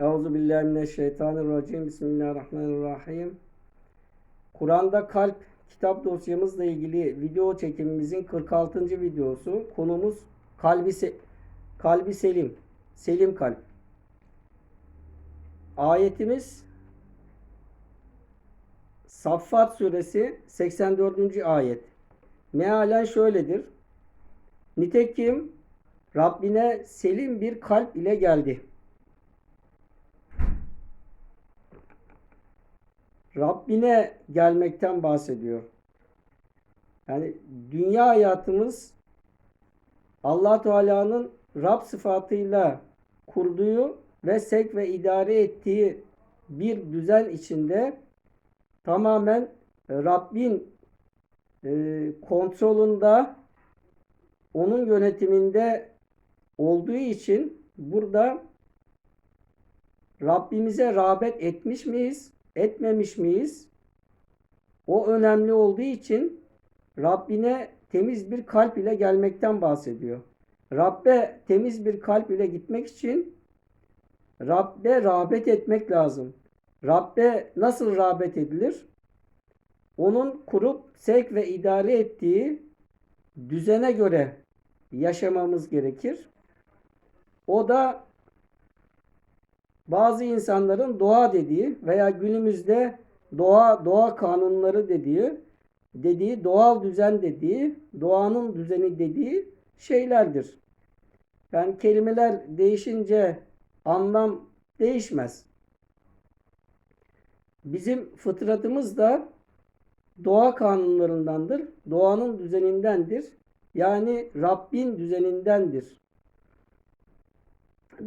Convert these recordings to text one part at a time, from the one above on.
Euzu billahi mineşşeytanirracim. Bismillahirrahmanirrahim. Kur'an'da kalp kitap dosyamızla ilgili video çekimimizin 46. videosu. Konumuz kalbi se- kalbi selim. Selim kalp. Ayetimiz Saffat suresi 84. ayet. Mealen şöyledir. Nitekim Rabbine selim bir kalp ile geldi. Rabbine gelmekten bahsediyor. Yani dünya hayatımız Allah Teala'nın Rab sıfatıyla kurduğu ve sevk ve idare ettiği bir düzen içinde tamamen Rabbin e, kontrolünde onun yönetiminde olduğu için burada Rabbimize rağbet etmiş miyiz, etmemiş miyiz? O önemli olduğu için Rabbine temiz bir kalp ile gelmekten bahsediyor. Rabbe temiz bir kalp ile gitmek için Rabbe rağbet etmek lazım. Rabbe nasıl rağbet edilir? Onun kurup sevk ve idare ettiği düzene göre yaşamamız gerekir. O da bazı insanların doğa dediği veya günümüzde doğa doğa kanunları dediği dediği doğal düzen dediği doğanın düzeni dediği şeylerdir. Yani kelimeler değişince anlam değişmez. Bizim fıtratımız da doğa kanunlarındandır. Doğanın düzenindendir. Yani Rabbin düzenindendir.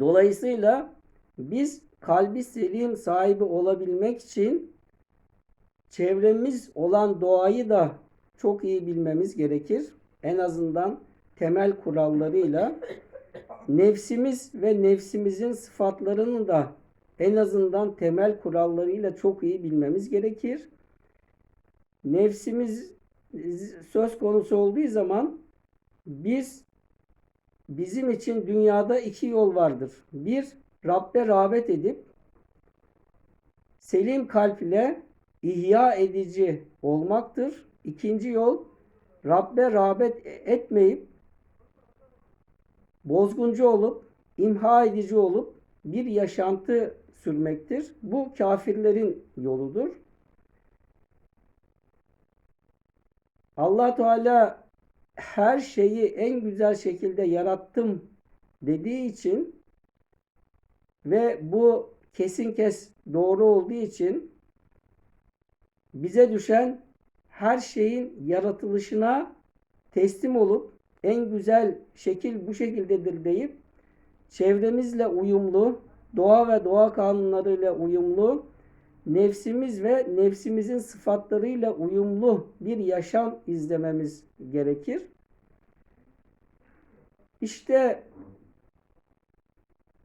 Dolayısıyla biz kalbi selim sahibi olabilmek için çevremiz olan doğayı da çok iyi bilmemiz gerekir. En azından temel kurallarıyla nefsimiz ve nefsimizin sıfatlarını da en azından temel kurallarıyla çok iyi bilmemiz gerekir. Nefsimiz söz konusu olduğu zaman biz bizim için dünyada iki yol vardır. Bir, Rabbe rağbet edip selim kalp ile ihya edici olmaktır. İkinci yol Rabbe rağbet etmeyip bozguncu olup imha edici olup bir yaşantı sürmektir. Bu kafirlerin yoludur. Allah Teala her şeyi en güzel şekilde yarattım dediği için ve bu kesin kes doğru olduğu için bize düşen her şeyin yaratılışına teslim olup en güzel şekil bu şekildedir deyip çevremizle uyumlu, doğa ve doğa kanunlarıyla uyumlu, nefsimiz ve nefsimizin sıfatlarıyla uyumlu bir yaşam izlememiz gerekir. İşte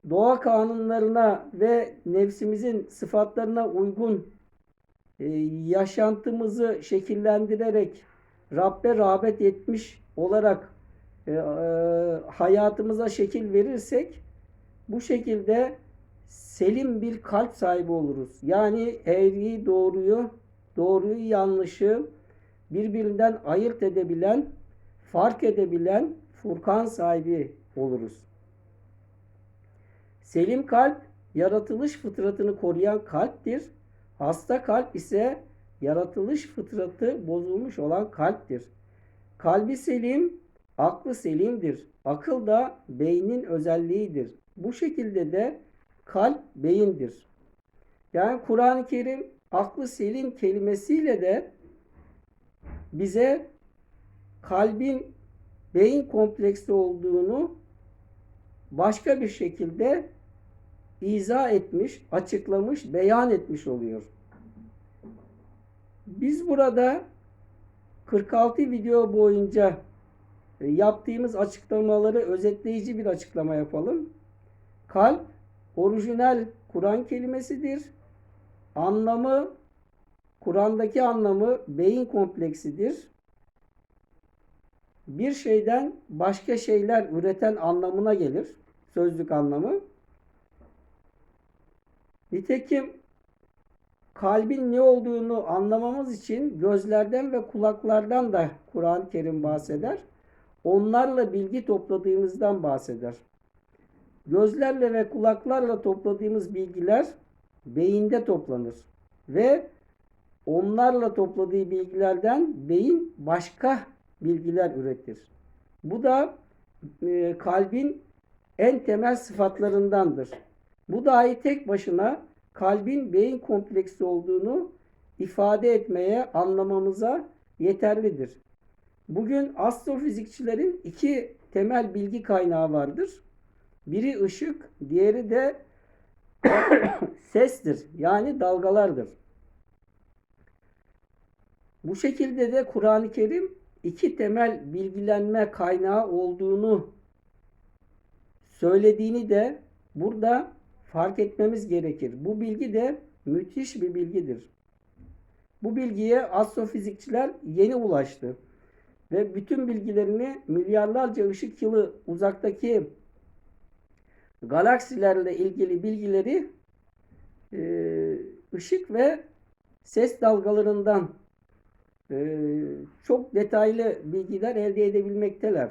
doğa kanunlarına ve nefsimizin sıfatlarına uygun e, yaşantımızı şekillendirerek Rabbe rağbet etmiş olarak e, e, hayatımıza şekil verirsek bu şekilde selim bir kalp sahibi oluruz. Yani eğriyi doğruyu, doğruyu yanlışı birbirinden ayırt edebilen, fark edebilen Furkan sahibi oluruz. Selim kalp yaratılış fıtratını koruyan kalptir. Hasta kalp ise yaratılış fıtratı bozulmuş olan kalptir. Kalbi selim, aklı selimdir. Akıl da beynin özelliğidir. Bu şekilde de kalp beyindir. Yani Kur'an-ı Kerim aklı selim kelimesiyle de bize kalbin beyin kompleksi olduğunu başka bir şekilde izah etmiş, açıklamış, beyan etmiş oluyor. Biz burada 46 video boyunca yaptığımız açıklamaları özetleyici bir açıklama yapalım. Kalp orijinal Kur'an kelimesidir. Anlamı Kur'an'daki anlamı beyin kompleksidir. Bir şeyden başka şeyler üreten anlamına gelir. Sözlük anlamı. Nitekim kalbin ne olduğunu anlamamız için gözlerden ve kulaklardan da Kur'an-ı Kerim bahseder. Onlarla bilgi topladığımızdan bahseder. Gözlerle ve kulaklarla topladığımız bilgiler beyinde toplanır ve onlarla topladığı bilgilerden beyin başka bilgiler üretir. Bu da e, kalbin en temel sıfatlarındandır. Bu dahi tek başına kalbin beyin kompleksi olduğunu ifade etmeye, anlamamıza yeterlidir. Bugün astrofizikçilerin iki temel bilgi kaynağı vardır. Biri ışık, diğeri de sestir. Yani dalgalardır. Bu şekilde de Kur'an-ı Kerim iki temel bilgilenme kaynağı olduğunu söylediğini de burada fark etmemiz gerekir. Bu bilgi de müthiş bir bilgidir. Bu bilgiye astrofizikçiler yeni ulaştı ve bütün bilgilerini milyarlarca ışık yılı uzaktaki galaksilerle ilgili bilgileri e, ışık ve ses dalgalarından e, çok detaylı bilgiler elde edebilmekteler.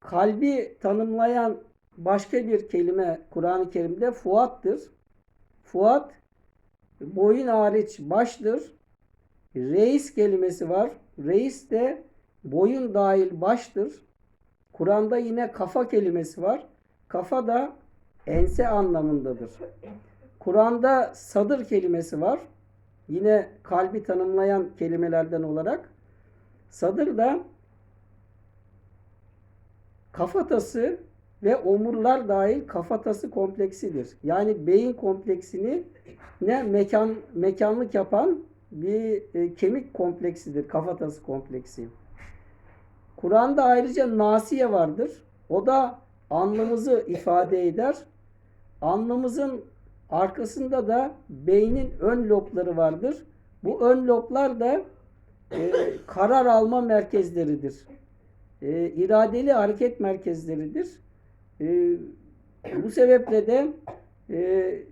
Kalbi tanımlayan başka bir kelime Kur'an-ı Kerim'de fuattır. Fuat boyun hariç baştır. Reis kelimesi var. Reis de boyun dahil baştır. Kur'an'da yine kafa kelimesi var. Kafa da ense anlamındadır. Kur'an'da sadır kelimesi var. Yine kalbi tanımlayan kelimelerden olarak. Sadır da kafatası ve omurlar dahil kafatası kompleksidir. Yani beyin kompleksini ne mekan mekanlık yapan bir e, kemik kompleksidir. Kafatası kompleksi. Kur'an'da ayrıca nasiye vardır. O da anlamımızı ifade eder. Anlamımızın arkasında da beynin ön lobları vardır. Bu ön loblar da e, karar alma merkezleridir. E, iradeli hareket merkezleridir. E, bu sebeple de e,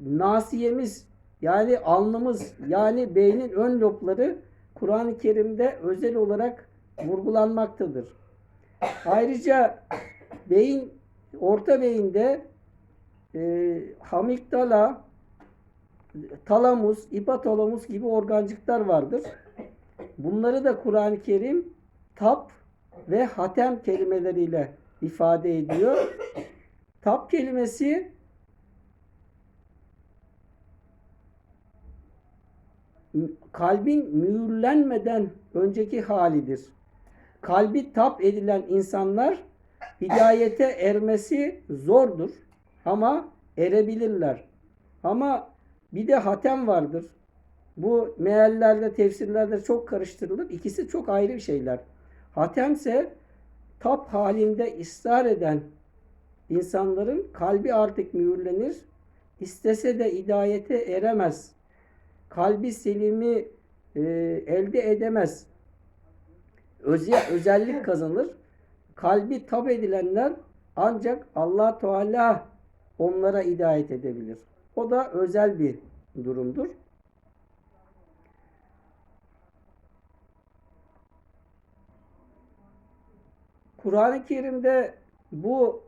nasiyemiz yani alnımız yani beynin ön lobları Kur'an-ı Kerim'de özel olarak vurgulanmaktadır. Ayrıca beyin orta beyinde e, hamigdala, talamus, ipotalamus gibi organcıklar vardır. Bunları da Kur'an-ı Kerim tap ve hatem kelimeleriyle ifade ediyor. Tap kelimesi kalbin mühürlenmeden önceki halidir. Kalbi tap edilen insanlar hidayete ermesi zordur ama erebilirler. Ama bir de hatem vardır. Bu meallerde, tefsirlerde çok karıştırılır. İkisi çok ayrı bir şeyler. Hatemse tap halinde ısrar eden insanların kalbi artık mühürlenir. İstese de hidayete eremez. Kalbi selimi e, elde edemez. Özel, özellik kazanır. Kalbi tab edilenler ancak Allah Teala onlara hidayet edebilir. O da özel bir durumdur. Kur'an-ı Kerim'de bu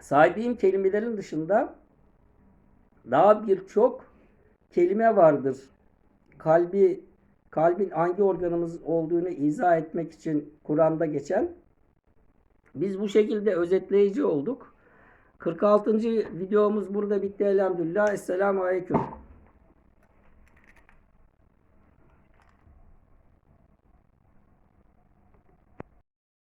saydığım kelimelerin dışında daha birçok kelime vardır. Kalbi kalbin hangi organımız olduğunu izah etmek için Kur'an'da geçen. Biz bu şekilde özetleyici olduk. 46. videomuz burada bitti elhamdülillah. Esselamu Aleyküm.